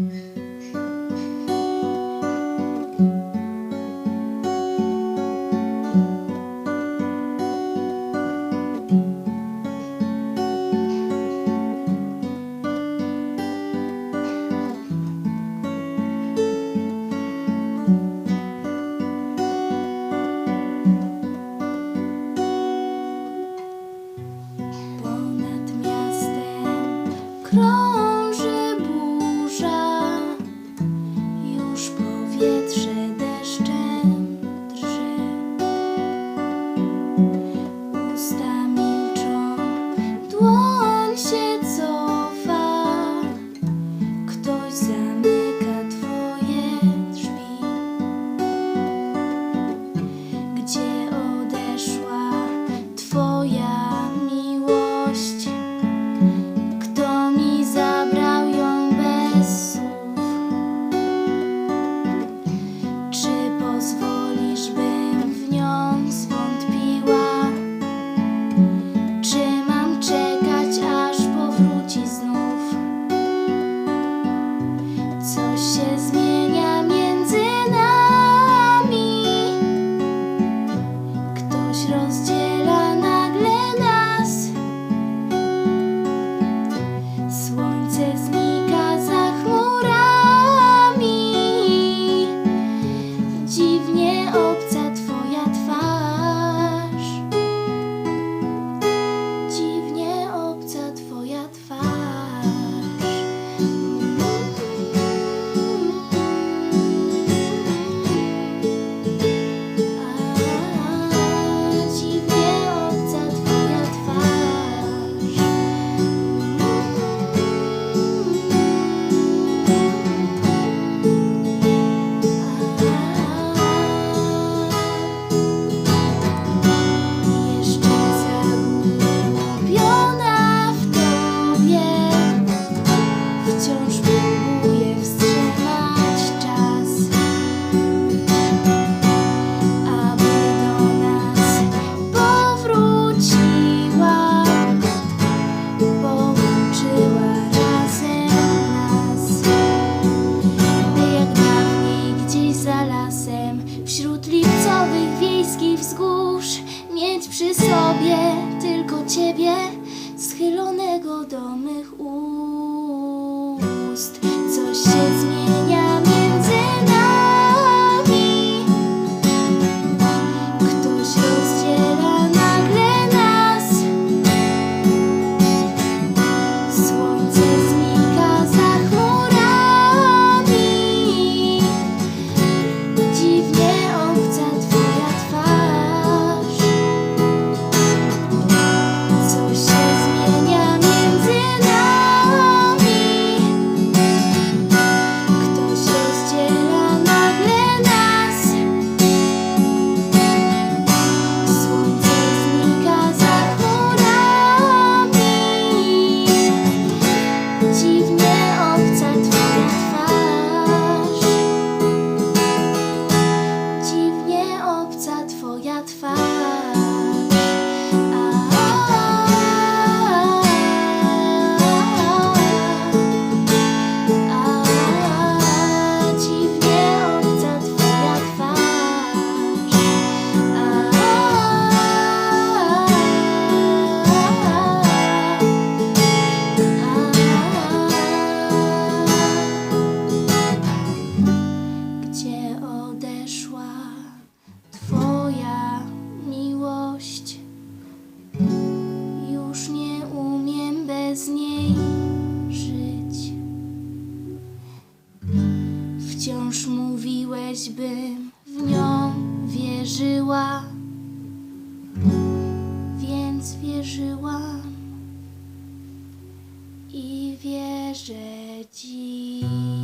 Mm-hmm. co się Wciąż mówiłeś, bym w nią wierzyła, więc wierzyłam i wierzę dziś.